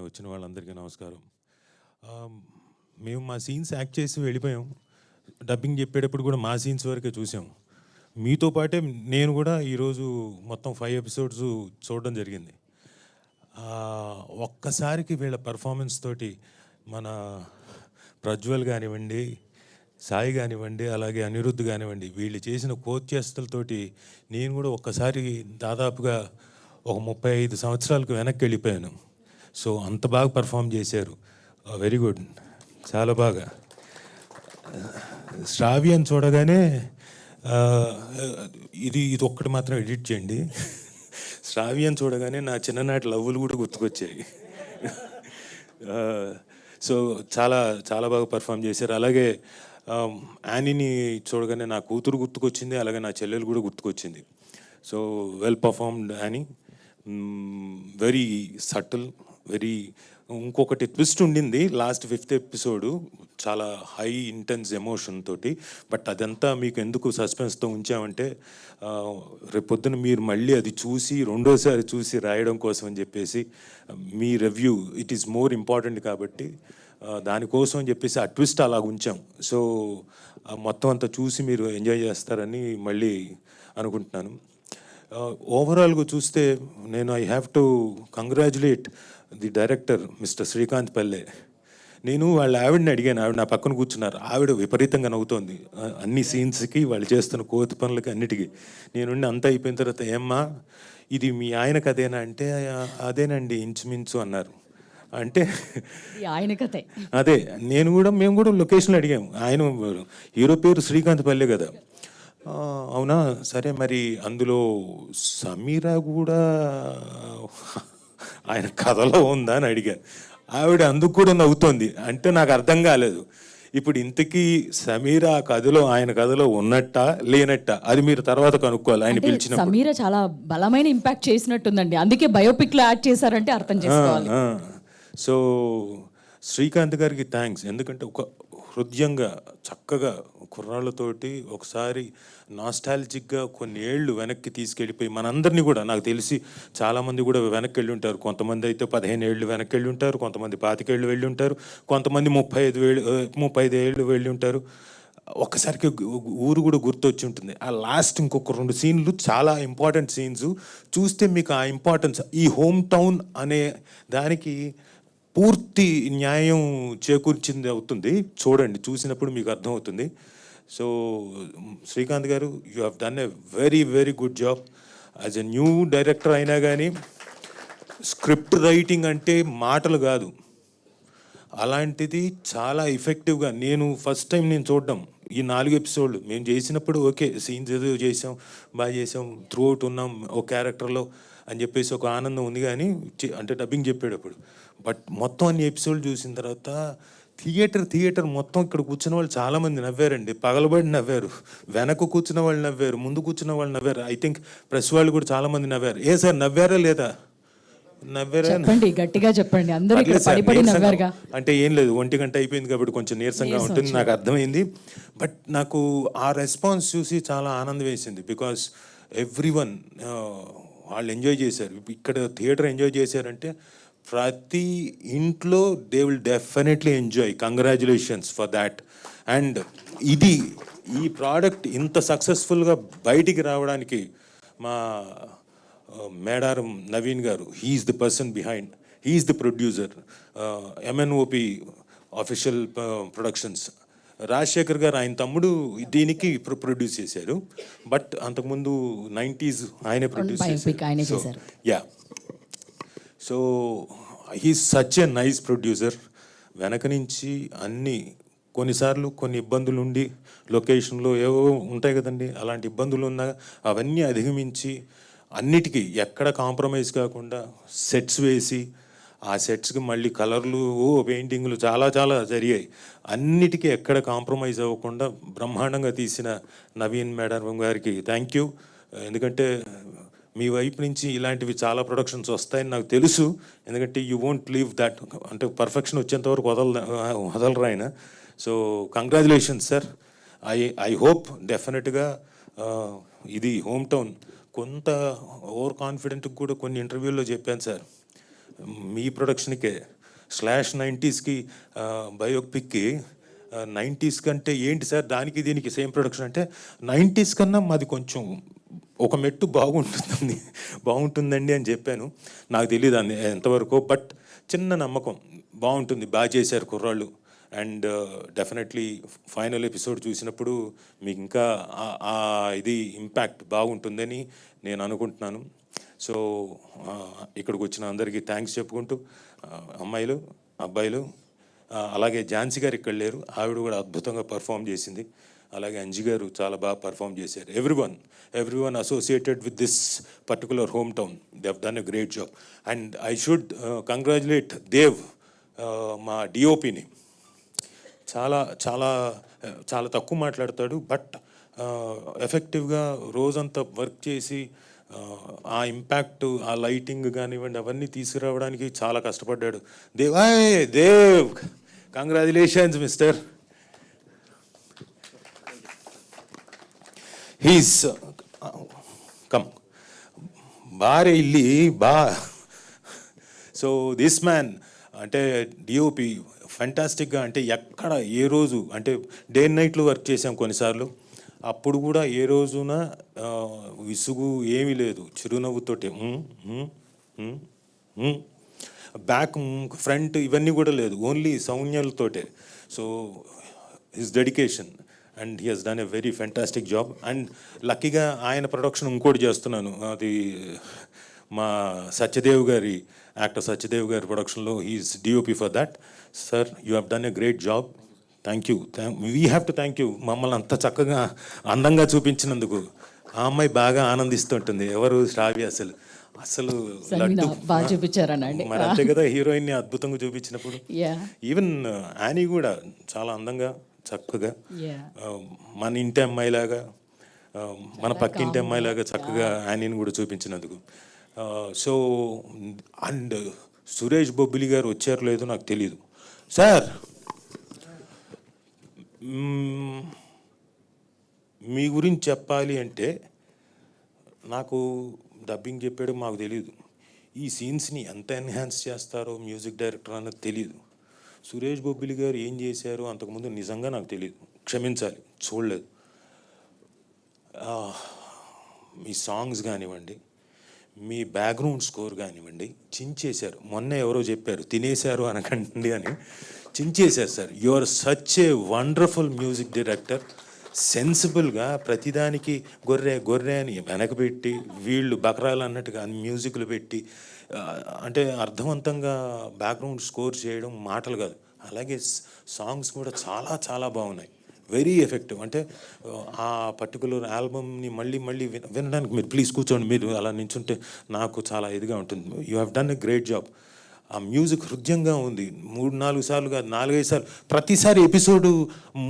కానీ వచ్చిన వాళ్ళందరికీ నమస్కారం. మేము మా సీన్స్ యాక్ట్ చేసి వెళ్ళిపోయాం. డబ్బింగ్ చెప్పేటప్పుడు కూడా మా సీన్స్ వరకే చూసాం. మీతో పాటే నేను కూడా ఈరోజు మొత్తం ఫైవ్ ఎపిసోడ్స్ చూడడం జరిగింది. ఒక్కసారికి వీళ్ళ పర్ఫార్మెన్స్ తోటి మన ప్రజ్వల్ కానివ్వండి సాయి కానివ్వండి అలాగే అనిరుద్ధ్ కానివ్వండి వీళ్ళు చేసిన కోత్యస్తులతోటి నేను కూడా ఒక్కసారి దాదాపుగా ఒక ముప్పై ఐదు సంవత్సరాలకు వెనక్కి వెళ్ళిపోయాను. సో అంత బాగా పర్ఫామ్ చేశారు. వెరీ గుడ్ చాలా బాగా. శ్రావ్యం చూడగానే ఇది ఇది ఒక్కటి మాత్రం ఎడిట్ చేయండి. శ్రావ్యం చూడగానే నా చిన్ననాటి లవ్వులు కూడా గుర్తుకొచ్చాయి. సో చాలా చాలా బాగా పర్ఫామ్ చేశారు. అలాగే యానీని చూడగానే నా కూతురు గుర్తుకొచ్చింది అలాగే నా చెల్లెలు కూడా గుర్తుకొచ్చింది. So well performed Annie very subtle very ఇంకొకటి ట్విస్ట్ ఉండింది. లాస్ట్ ఫిఫ్త్ ఎపిసోడ్ చాలా హై ఇంటెన్స్ ఎమోషన్ తోటి. బట్ అదంతా మీకు ఎందుకు సస్పెన్స్తో ఉంచామంటే రేపొద్దున మీరు మళ్ళీ అది చూసి రెండోసారి చూసి రాయడం కోసం అని చెప్పేసి మీ review it is more important కాబట్టి దానికోసం అని చెప్పేసి ఆ ట్విస్ట్ అలా ఉంచాం. సో మొత్తం అంతా చూసి మీరు ఎంజాయ్ చేస్తారని మళ్ళీ అనుకుంటున్నాను. ఓవరాల్గా చూస్తే నేను I have to congratulate the director mister Srikanth Palle. నేను వాళ్ళ ఆవిడని అడిగాను. ఆవిడ నా పక్కన కూర్చున్నారు. ఆవిడ విపరీతంగా నవ్వుతోంది. అన్ని సీన్స్కి వాళ్ళు చేస్తున్న కోతి పనులకి అన్నిటికీ. నేను అంతా అయిపోయిన తర్వాత ఏమ్మా ఇది మీ ఆయన కదేనా అంటే "ఆ, అదేనండి ఇంచుమించు అన్నారు. అంటే ఆయన కథే. అదే నేను కూడా మేము కూడా లొకేషన్లో అడిగాము. ఆయన హీరో పేరు శ్రీకాంత్ పల్లె కదా. "ఆ, అవునా? సరే మరి అందులో సమీరా కూడా ఆయన కథలో ఉందా అని అడిగాను ఆవిడ అందుకు కూడా నవ్వుతోంది. అంటే నాకు అర్థం కాలేదు. ఇప్పుడు ఇంతకీ సమీరా ఆ కథలో ఆయన కథలో ఉన్నట్ట లేనట్ట? అది మీరు తర్వాత కనుక్కోవాలి. ఆయన పిలిచిన సమీర చాలా బలమైన ఇంపాక్ట్ చేసినట్టుందండి. అందుకే బయోపిక్లో యాడ్ చేశారంటే అర్థం చేసుకోవాలి. సో శ్రీకాంత్ గారికి థ్యాంక్స్ ఎందుకంటే ఒక హృదయంగా చక్కగా కుర్రాళ్ళతోటి ఒకసారి నాస్టాలజిక్గా కొన్ని ఏళ్ళు వెనక్కి తీసుకెళ్ళిపోయి మనందరినీ కూడా నాకు తెలిసి చాలామంది కూడా వెనక్కి వెళ్ళి ఉంటారు. కొంతమంది అయితే పదిహేను ఏళ్ళు వెనక్కి వెళ్ళి ఉంటారు కొంతమంది పాతికేళ్ళు వెళ్ళి ఉంటారు కొంతమంది ముప్పై ఐదు వేళ్ళు ముప్పై ఐదు ఏళ్ళు వెళ్ళి ఉంటారు. ఒక్కసారికి ఊరు కూడా గుర్తొచ్చి ఉంటుంది. ఆ లాస్ట్ ఇంకొక రెండు సీన్లు చాలా ఇంపార్టెంట్ సీన్స్. చూస్తే మీకు ఆ ఇంపార్టెన్స్ ఈ హోమ్ టౌన్ అనే దానికి పూర్తి న్యాయం చేకూర్చింది అవుతుంది. చూడండి చూసినప్పుడు మీకు అర్థమవుతుంది. So Srikanth garu you have done a very very good job as a new director అయినా కానీ స్క్రిప్ట్ రైటింగ్ అంటే మాటలు కాదు. అలాంటిది చాలా ఎఫెక్టివ్గా నేను ఫస్ట్ టైం నేను చూడడం. ఈ నాలుగు ఎపిసోడ్లు మేము చేసినప్పుడు ఓకే సీన్స్ ఏదో చేసాం బాగా చేసాం త్రూ అవుట్ ఉన్నాం ఒక క్యారెక్టర్లో అని చెప్పేసి ఒక ఆనందం ఉంది కానీ అంటే డబ్బింగ్ చెప్పేటప్పుడు. బట్ మొత్తం అన్ని ఎపిసోడ్లు చూసిన తర్వాత థియేటర్ థియేటర్ మొత్తం ఇక్కడ కూర్చున్న వాళ్ళు చాలామంది నవ్వారండి. పగలబడి నవ్వారు. వెనక కూర్చున్న వాళ్ళు నవ్వారు. ముందు కూర్చున్న వాళ్ళు నవ్వారు. ఐ థింక్ ప్రెస్ వాళ్ళు కూడా చాలామంది నవ్వారు. ఏ సార్ నవ్వారా లేదా? నవ్వారా? చెప్పండి గట్టిగా చెప్పండి. అందరూ అంటే ఏం లేదు ఒంటి గంట అయిపోయింది కాబట్టి కొంచెం నీరసంగా నీరసం ఉంటుంది నాకు అర్థమైంది. బట్ నాకు ఆ రెస్పాన్స్ చూసి చాలా ఆనందం వేసింది బికాస్ ఎవ్రీ వన్ వాళ్ళు ఎంజాయ్ చేశారు. ఇక్కడ థియేటర్ ఎంజాయ్ చేశారంటే ప్రతి ఇంట్లో they will definitely enjoy congratulations for that and ఇది ఈ ప్రోడక్ట్ ఇంత సక్సెస్ఫుల్గా బయటికి రావడానికి మా Medaram Naveen garu he's the person behind he's the producer MNOP official productions Rajasekhar garu ఆయన తమ్ముడు దీనికి ప్రొడ్యూస్ చేశారు. బట్ అంతకుముందు నైంటీస్ ఆయనే ప్రొడ్యూస్ చేశారు. Yeah so he such a nice producer వెనక నుంచి అన్ని కొన్నిసార్లు కొన్ని ఇబ్బందులు ఉండి లొకేషన్లో ఏవో ఉంటాయి కదండి అలాంటి ఇబ్బందులు ఉన్నా అవన్నీ అధిగమించి అన్నిటికీ ఎక్కడ కాంప్రమైజ్ కాకుండా సెట్స్ వేసి ఆ సెట్స్కి మళ్ళీ కలర్లు ఓ పెయింటింగ్లు చాలా చాలా జరిగాయి. అన్నిటికీ ఎక్కడ కాంప్రమైజ్ అవ్వకుండా బ్రహ్మాండంగా తీసిన నవీన్ మేడం గారికి థ్యాంక్ యూ ఎందుకంటే మీ వైపు నుంచి ఇలాంటివి చాలా ప్రొడక్షన్స్ వస్తాయని నాకు తెలుసు. ఎందుకంటే యూ వోంట్ లీవ్ దట్ అంటే పర్ఫెక్షన్ వచ్చేంత వరకు వదల వదలరు ఆయన. So congratulations sir I I hope డెఫినెట్గా ఇది హోమ్ టౌన్ కొంత ఓవర్ కాన్ఫిడెంట్కి కూడా కొన్ని ఇంటర్వ్యూల్లో చెప్పాను సార్ మీ ప్రొడక్షన్కే స్లాష్ నైంటీస్కి బయోపిక్కి నైంటీస్ కంటే ఏంటి సార్ దానికి దీనికి సేమ్ ప్రొడక్షన్ అంటే నైంటీస్ కన్నా మాది కొంచెం ఒక మెట్టు బాగుంటుందండి. బాగుంటుందండి అని చెప్పాను. నాకు తెలియదు అంది ఎంతవరకు. బట్ చిన్న నమ్మకం. బాగుంటుంది. బాగా చేశారు కుర్రాళ్ళు. అండ్ డెఫినెట్లీ ఫైనల్ ఎపిసోడ్ చూసినప్పుడు మీకు ఇంకా ఆ- ఇది ఇంపాక్ట్ బాగుంటుందని నేను అనుకుంటున్నాను. సో ఇక్కడికి వచ్చిన అందరికీ థ్యాంక్స్ చెప్పుకుంటూ అమ్మాయిలు అబ్బాయిలు అలాగే ఝాన్సీ గారు ఇక్కడ లేరు. ఆవిడ కూడా అద్భుతంగా పర్ఫామ్ చేసింది. అలాగే అంజి గారు చాలా బాగా పర్ఫామ్ చేశారు. Everyone everyone associated with this particular home town they have a great job and I should congratulate Dev మా డిఓపిని చాలా చాలా uh, చాలా తక్కువ మాట్లాడతాడు బట్ ఎఫెక్టివ్గా uh, రోజంతా వర్క్ చేసి uh, ఆ, ఇంపాక్ట్ ఆ లైటింగ్ కానివ్వండి అవన్నీ తీసుకురావడానికి చాలా కష్టపడ్డాడు. Dev Dev congratulations mister he's come బారే ఇల్లి బా సో దిస్ మ్యాన్ అంటే డిఓపి ఫెంటాస్టిక్గా అంటే ఎక్కడ ఏ రోజు అంటే డే నైట్లో వర్క్ చేసాం కొన్నిసార్లు. అప్పుడు కూడా ఏ రోజున విసుగు ఏమీ లేదు. చిరునవ్వుతోటి. బ్యాక్ ఫ్రంట్ ఇవన్నీ కూడా లేదు. Only సౌన్యాలతోటే so his dedication and he has done a very fantastic job and లక్కీగా ఆయన ప్రొడక్షన్ ఇంకోటి చేస్తున్నాను. అది మా సత్యదేవ్ గారి యాక్టర్ సత్యదేవ్ గారి ప్రొడక్షన్లో he's DOP for that sir you have done a great job thank you we have to thank you మమ్మల్ని అంత చక్కగా అందంగా చూపించినందుకు. ఆ అమ్మాయి బాగా ఆనందిస్తుంటుంది. ఎవరు శ్రావ్య అసలు అసలు బాగా చూపించారనండి. మరి అంతే కదా హీరోయిన్ని అద్భుతంగా చూపించినప్పుడు. ఈవెన్ యానీ కూడా చాలా అందంగా చక్కగా మన ఇంటి అమ్మాయిలాగా మన పక్కింటి అమ్మాయిలాగా చక్కగా యానీని కూడా చూపించినందుకు. సో అండ్ సురేష్ బొబ్బిలి గారు వచ్చారో లేదో నాకు తెలియదు సార్! మీ గురించి చెప్పాలి అంటే నాకు డబ్బింగ్ చెప్పాడు మాకు తెలియదు ఈ సీన్స్ని ఎంత ఎన్హాన్స్ చేస్తారో మ్యూజిక్ డైరెక్టర్ అన్నది తెలియదు సురేష్ బొబ్బిలి గారు ఏం చేశారు అంతకుముందు నిజంగా నాకు తెలియదు క్షమించాలి. చూడలేదు. మీ సాంగ్స్ కానివ్వండి మీ బ్యాక్గ్రౌండ్ స్కోర్ కానివ్వండి చించేశారు. మొన్న ఎవరో చెప్పారు తినేశారు అనకండి అని చించేశారు sir. You are such a wonderful music director సెన్సిబుల్గా ప్రతిదానికి గొర్రె గొర్రె అని వెనకబెట్టి వీళ్ళు బకరాలు అన్నట్టుగా అన్ని మ్యూజిక్లు పెట్టి అంటే అర్థవంతంగా బ్యాక్గ్రౌండ్ స్కోర్ చేయడం మాటలు కాదు. అలాగే సాంగ్స్ కూడా చాలా చాలా బాగున్నాయి. వెరీ ఎఫెక్టివ్ అంటే ఆ పర్టికులర్ ఆల్బమ్ని మళ్ళీ మళ్ళీ విన వినడానికి మీరు ప్లీజ్ కూర్చోండి. మీరు అలా నించుంటే నాకు చాలా ఇదిగా ఉంటుంది. You have done a great job ఆ మ్యూజిక్ హృదయంగా ఉంది. మూడు నాలుగు సార్లు కాదు నాలుగైదు సార్లు. ప్రతిసారి ఎపిసోడ్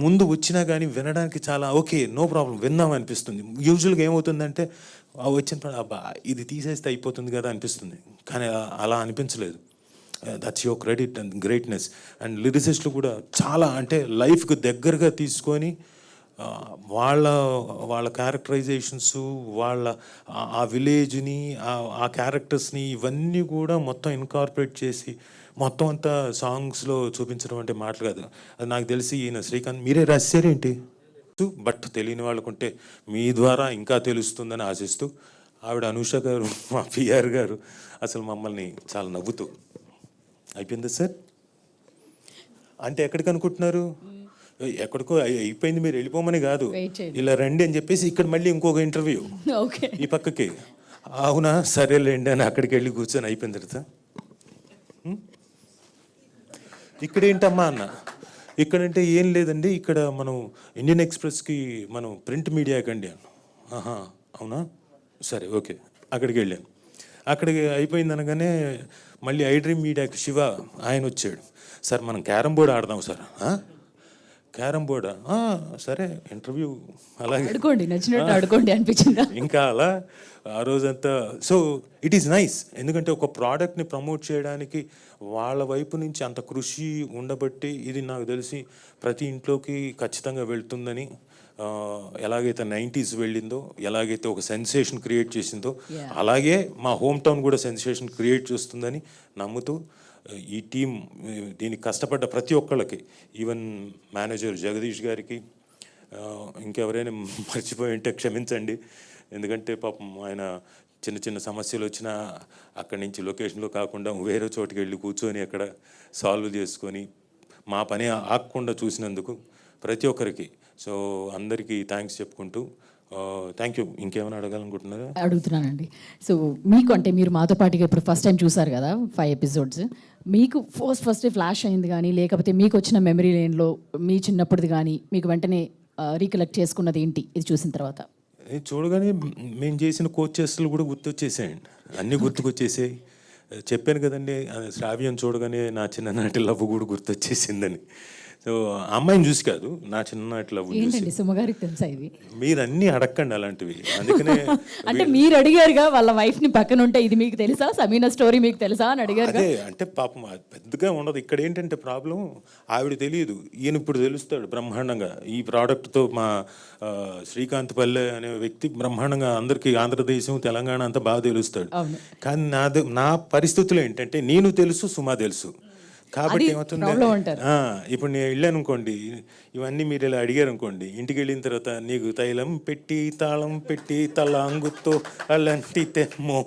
ముందు వచ్చినా కానీ వినడానికి చాలా ఓకే నో ప్రాబ్లం విందాం అనిపిస్తుంది. యూజువల్గా ఏమవుతుందంటే వచ్చిన అబ్బా ఇది తీసేస్తే అయిపోతుంది కదా అనిపిస్తుంది. కానీ అలా అనిపించలేదు. That's your credit and greatness and లిరిసిస్ట్లు కూడా చాలా అంటే లైఫ్కి దగ్గరగా తీసుకొని వాళ్ళ వాళ్ళ క్యారెక్టరైజేషన్స్ వాళ్ళ ఆ- విలేజ్ని ఆ క్యారెక్టర్స్ని ఇవన్నీ కూడా మొత్తం ఇన్కార్పొరేట్ చేసి మొత్తం అంతా సాంగ్స్లో చూపించడం అంటే మాటలు కాదు. అది నాకు తెలిసి ఈయన శ్రీకాంత్ మీరే రాశారేంటి బట్ తెలియని వాళ్ళకుంటే మీ ద్వారా ఇంకా తెలుస్తుందని ఆశిస్తూ ఆవిడ అనూష గారు మా పిఆర్ గారు అసలు మమ్మల్ని చాలా నవ్వుతూ. అయిపోయిందా సార్? అంటే ఎక్కడికి అనుకుంటున్నారు? ఎక్కడికో అయి- అయిపోయింది మీరు వెళ్ళిపోమని కాదు. ఇలా రండి అని చెప్పేసి ఇక్కడ మళ్ళీ ఇంకొక ఇంటర్వ్యూ ఓకే. ఈ పక్కకి. అవునా? సరేలేండి అని అక్కడికి వెళ్ళి కూర్చొని అయిపోయిన తర్వాత. "హ్మ్? ఇక్కడ ఏంటమ్మా అన్న? ఇక్కడంటే ఏం లేదండి. ఇక్కడ మనం ఇండియన్ ఎక్స్ప్రెస్కి మనం ప్రింట్ మీడియాకి అండి అన్న. ఆహా అవునా? సరే ఓకే. అక్కడికి వెళ్ళాను. అక్కడికి అయిపోయింది అనగానే మళ్ళీ ఐ డ్రీమ్ మీడియాకి శివ ఆయన వచ్చాడు. సార్ మనం క్యారమ్ బోర్డ్ ఆడదాం సార్. "ఆ? క్యారమ్ బోర్డా. "ఆ, సరే ఇంటర్వ్యూ అలాగే. నచ్చినట్టు అనిపించిందా? ఇంకా అలా ఆ రోజంతా. సో ఇట్ ఈస్ నైస్ ఎందుకంటే ఒక ప్రోడక్ట్ని ప్రమోట్ చేయడానికి వాళ్ళ వైపు నుంచి అంత కృషి ఉండబట్టి ఇది నాకు తెలిసి ప్రతి ఇంట్లోకి ఖచ్చితంగా వెళ్తుందని ఎలాగైతే నైంటీస్ వెళ్ళిందో ఎలాగైతే ఒక సెన్సేషన్ క్రియేట్ చేసిందో. అలాగే మా హోమ్ టౌన్ కూడా సెన్సేషన్ క్రియేట్ చేస్తుందని నమ్ముతూ ఈ టీం దీనికి కష్టపడ్డ ప్రతి ఒక్కళ్ళకి ఈవెన్ మేనేజర్ జగదీష్ గారికి ఇంకెవరైనా మర్చిపోయి ఉంటే క్షమించండి. ఎందుకంటే పాపం ఆయన చిన్న చిన్న సమస్యలు వచ్చినా అక్కడి నుంచి లొకేషన్లో కాకుండా వేరే చోటుకి వెళ్ళి కూర్చొని అక్కడ సాల్వ్ చేసుకొని మా పని ఆగకుండా చూసినందుకు ప్రతి ఒక్కరికి సో అందరికీ థ్యాంక్స్ చెప్పుకుంటూ థ్యాంక్ యూ. ఇంకేమైనా అడగాలనుకుంటున్నారా? అడుగుతున్నానండి. సో మీకు అంటే మీరు మాతో పాటుగా ఇప్పుడు ఫస్ట్ టైం చూసారు కదా ఫైవ్ ఎపిసోడ్స్ మీకు ఫస్ట్ ఫస్ట్ ఫ్లాష్ అయింది కానీ లేకపోతే మీకు వచ్చిన మెమరీ లేన్లో మీ చిన్నప్పటిది కానీ మీకు వెంటనే రీకలెక్ట్ చేసుకున్నది ఏంటి? ఇది చూసిన తర్వాత. చూడగానే మేము చేసిన కోచెస్లు కూడా గుర్తొచ్చేసాయండి. అన్నీ గుర్తుకొచ్చేసాయి. చెప్పాను కదండి శ్రావ్యం చూడగానే నా చిన్ననాటి లవ్ కూడా గుర్తొచ్చేసిందని. సో అమ్మాయిని చూసి కాదు నా చిన్ననాటి లవ్ చూసి. ఏంటండి సుమగారికి తెలుసా ఇది? మీరు అన్నీ అడగండి అలాంటివి. అందుకనే అంటే మీరు అడిగారుగా వాళ్ళ వైఫ్ని పక్కన ఉంటే ఇది మీకు తెలుసా? సమీనా స్టోరీ మీకు తెలుసా అని అడిగారు అదే అంటే పాపం అది పెద్దగా ఉండదు. ఇక్కడ ఏంటంటే ప్రాబ్లం ఆవిడ తెలియదు. ఈయన ఇప్పుడు తెలుస్తాడు బ్రహ్మాండంగా. ఈ ప్రోడక్ట్తో మా ఆ, శ్రీకాంత్ పల్లె అనే వ్యక్తి బ్రహ్మాండంగా అందరికీ ఆంధ్రదేశం తెలంగాణ అంతా బాగా తెలుస్తాడు. కానీ నాది నా పరిస్థితులు ఏంటంటే నేను తెలుసు సుమా తెలుసు. కాబట్టి ఏమవుతుంది ఇప్పుడు నేను వెళ్ళాను అనుకోండి ఇవన్నీ మీరు ఇలా అడిగారు అనుకోండి ఇంటికి వెళ్ళిన తర్వాత నీకు తైలం పెట్టి తాళం పెట్టి తలాంగుతో అలాంటి తెమ్మో.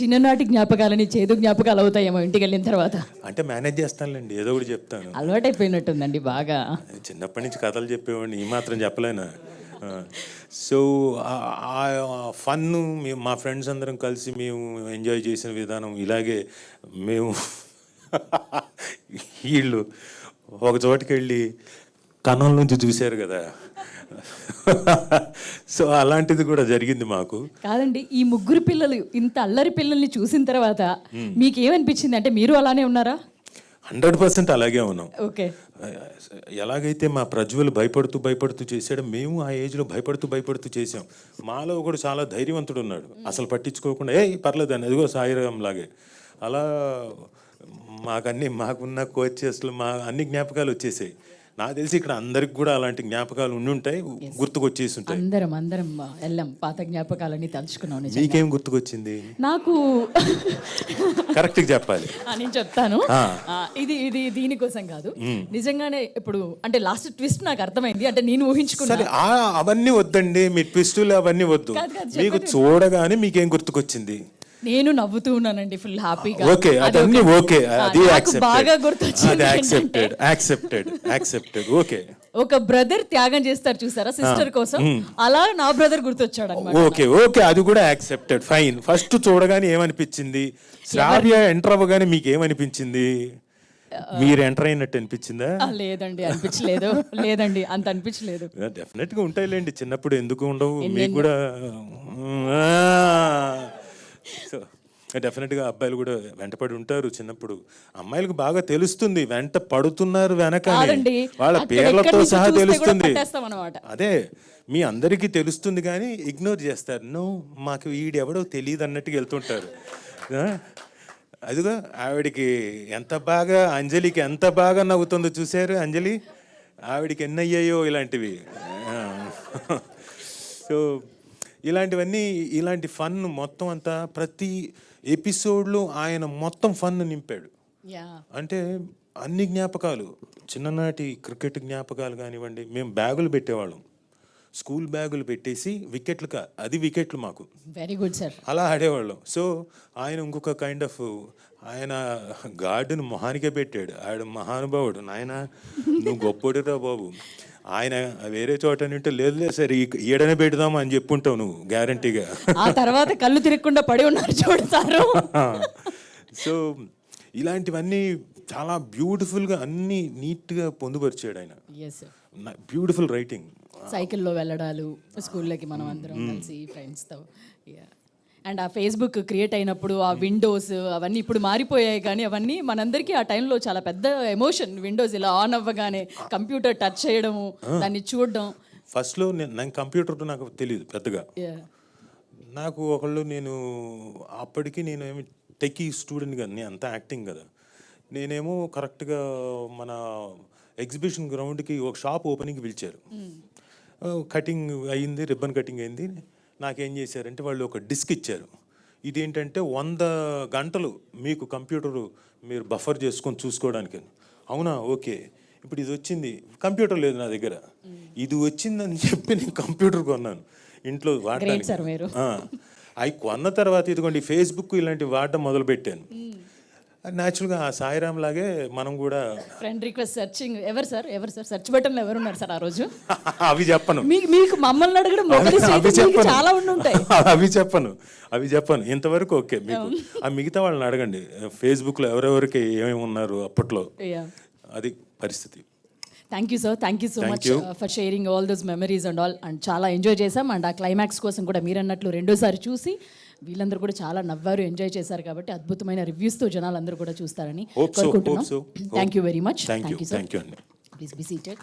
చిన్ననాటి జ్ఞాపకాలని చేదు జ్ఞాపకాలు అవుతాయేమో ఇంటికి వెళ్ళిన తర్వాత. అంటే మేనేజ్ చేస్తానులేండి ఏదో ఒకటి చెప్తాను. అలవాటైపోయినట్టుందండి బాగా. చిన్నప్పటి నుంచి కథలు చెప్పేవాడిని ఈ మాత్రం చెప్పలేనా? సో ఆ ఫన్ మా ఫ్రెండ్స్ అందరం కలిసి మేము ఎంజాయ్ చేసిన విధానం ఇలాగే మేము వీళ్ళు ఒక చోటుకి వెళ్ళి కన్నం నుంచి చూశారు కదా. సో అలాంటిది కూడా జరిగింది మాకు. కాదండి ఈ ముగ్గురు పిల్లలు ఇంత అల్లరి పిల్లల్ని చూసిన తర్వాత మీకు ఏమనిపించింది అంటే మీరు అలానే ఉన్నారా? హండ్రెడ్ పర్సెంట్ అలాగే ఉన్నాం. ఓకే. ఎలాగైతే మా ప్రజ్వల్ భయపడుతూ భయపడుతూ చేశాడో మేము ఆ ఏజ్లో భయపడుతూ భయపడుతూ చేసాం మాలో ఒకడు చాలా ధైర్యవంతుడు ఉన్నాడు. అసలు పట్టించుకోకుండా ఏ పర్లేదు అని అదిగో సాయిరాం లాగే. అలా మాకన్నీ మాకున్న కోచెస్లు మా అన్ని జ్ఞాపకాలు వచ్చేసాయి. నాకు తెలిసి ఇక్కడ అందరికి కూడా అలాంటి జ్ఞాపకాలు ఉండి ఉంటాయి గుర్తుకొచ్చేసి ఉంటాయి. అందరం అందరం వెళ్ళాం పాత జ్ఞాపకాలన్నీ తలుచుకున్నాం మీకేం గుర్తుకొచ్చింది? నాకు కరెక్ట్గా చెప్పాలి. నేను చెప్తాను. ఇది ఇది దీనికోసం కాదు. నిజంగానే ఇప్పుడు అంటే లాస్ట్ ట్విస్ట్ నాకు అర్థమైంది అంటే నేను ఊహించుకున్నా. సరే ఆ అవన్నీ వద్దండి మీ ట్విస్టులు అవన్నీ వద్దు. మీకు చూడగానే మీకేం గుర్తుకొచ్చింది? నేను నవ్వుతూ ఉన్నానండి ఫుల్ హ్యాపీగా ఓకే అదన్నీ ఓకే. అది నాకు బాగా గుర్తొచ్చింది యాక్సెప్టెడ్ యాక్సెప్టెడ్ యాక్సెప్టెడ్ ఓకే. ఒక బ్రదర్ త్యాగం చేస్తారు చూసారా సిస్టర్ కోసం? అలా నా బ్రదర్ గుర్తొచ్చాడు అనమాట ఓకే ఓకే అది కూడా యాక్సెప్టెడ్ ఫైన్ ఫస్ట్ చూడగానే ఏమనిపించింది? శ్రావ్య ఎంటర్ అవ్వగానే మీకు ఏమనిపించింది మీరు ఎంటర్ అయినట్టు అనిపించిందా? లేదండి అనిపించలేదు. లేదండి అంత అనిపించలేదు. డెఫినెట్గా ఉంటాయిలేండి. చిన్నప్పుడు ఎందుకు ఉండవు? మీకు కూడా సో డెఫినెట్గా అబ్బాయిలు కూడా వెంటపడి ఉంటారు చిన్నప్పుడు అమ్మాయిలకు బాగా తెలుస్తుంది వెంట పడుతున్నారు వెనక వాళ్ళ పేర్లతో సహా తెలుస్తుంది. అదే మీ అందరికీ తెలుస్తుంది కానీ ఇగ్నోర్ చేస్తారు నో మాకు వీడెవడో తెలియదు అన్నట్టుగా వెళ్తుంటారు? అదిగో ఆవిడికి ఎంత బాగా అంజలికి ఎంత బాగా నవ్వుతుందో చూశారు అంజలి ఆవిడికి ఎన్ని అయ్యాయో ఇలాంటివి. సో ఇలాంటివన్నీ ఇలాంటి ఫన్ మొత్తం అంతా ప్రతి ఎపిసోడ్లో ఆయన మొత్తం ఫన్ నింపాడు. అంటే అన్ని జ్ఞాపకాలు చిన్ననాటి క్రికెట్ జ్ఞాపకాలు కానివ్వండి మేము బ్యాగులు పెట్టేవాళ్ళం. స్కూల్ బ్యాగులు పెట్టేసి వికెట్లు కా అది వికెట్లు మాకు. వెరీ గుడ్ సార్ అలా ఆడేవాళ్ళం. సో ఆయన ఇంకొక కైండ్ ఆఫ్ ఆయన గార్డును మొహానికే పెట్టాడు. ఆయన మహానుభావుడు. నాయన నువ్వు గొప్పోడురా బాబు. ఆయన వేరే చోట నింటే లేదులే సరే ఈడనే పెడదాం అని చెప్పుంటావు నువ్వు గ్యారంటీగా ఆ తర్వాత కళ్ళు తిరగకుండా పడి ఉన్నారు చూడతారు సో ఇలాంటివన్నీ చాలా బ్యూటిఫుల్గా అన్నీ నీట్గా పొందుపరిచాడు ఆయన. బ్యూటిఫుల్ రైటింగ్ సైకిల్లో వెళ్ళడాలు స్కూల్లోకి మనం అందరం కలిసి ఫ్రెండ్స్తో అండ్ ఆ ఫేస్బుక్ క్రియేట్ అయినప్పుడు ఆ విండోస్ అవన్నీ ఇప్పుడు మారిపోయాయి కానీ అవన్నీ మనందరికీ ఆ టైంలో చాలా పెద్ద ఎమోషన్. విండోస్ ఇలా ఆన్ అవ్వగానే కంప్యూటర్ టచ్ చేయడము దాన్ని చూడడం. ఫస్ట్లో నేను కంప్యూటర్ నాకు తెలియదు పెద్దగా. నాకు ఒకళ్ళు నేను అప్పటికి నేను ఏమి టెకీ స్టూడెంట్ కదా నేను అంతా యాక్టింగ్ కదా. నేనేమో కరెక్ట్గా మన ఎగ్జిబిషన్ గ్రౌండ్కి ఒక షాప్ ఓపెనింగ్కి పిలిచారు. కటింగ్ అయింది రిబ్బన్ కటింగ్ అయింది. నాకేం చేశారంటే వాళ్ళు ఒక డిస్క్ ఇచ్చారు. ఇదేంటంటే వంద గంటలు మీకు కంప్యూటరు మీరు బఫర్ చేసుకొని చూసుకోవడానికి అవునా? ఓకే. ఇప్పుడు ఇది వచ్చింది. కంప్యూటర్ లేదు నా దగ్గర. ఇది వచ్చిందని చెప్పి నేను కంప్యూటర్ కొన్నాను. ఇంట్లో వాడడానికి. ఆ, అవి కొన్న తర్వాత ఇదిగోండి ఫేస్బుక్ ఇలాంటివి వాడడం మొదలు పెట్టాను న్యాచురల్గా ఆ సాయిరామ్ లాగే మనం కూడా ఫ్రెండ్ రిక్వెస్ట్ సెర్చింగ్ ఎవరు సార్? ఎవరు సార్? సెర్చ్ బటన్ ఎవరు ఉన్నారు సార్ ఆ రోజు? అవి చెప్పను. మీకు మమ్మల్ని అడగడం అవి చెప్పను. చాలా ఉండి ఉంటాయి. అవి చెప్పను. అవి చెప్పను. ఇంతవరకు ఓకే మీకు. ఆ మిగతా వాళ్ళని అడగండి. ఫేస్బుక్లో ఎవరెవరికి ఏమేమి ఉన్నారు అప్పట్లో? అది పరిస్థితి. Thank you sir thank you so much. For sharing all those memories and all and చాలా ఎంజాయ్ చేసాం అండ్ ఆ క్లైమాక్స్ కోసం కూడా మీరు అన్నట్లు రెండోసారి చూసి వీళ్ళందరూ కూడా చాలా నవ్వారు ఎంజాయ్ చేశారు కాబట్టి అద్భుతమైన రివ్యూస్తో జనాలు అందరూ కూడా చూస్తారని so. Thank you very much thank you please be seated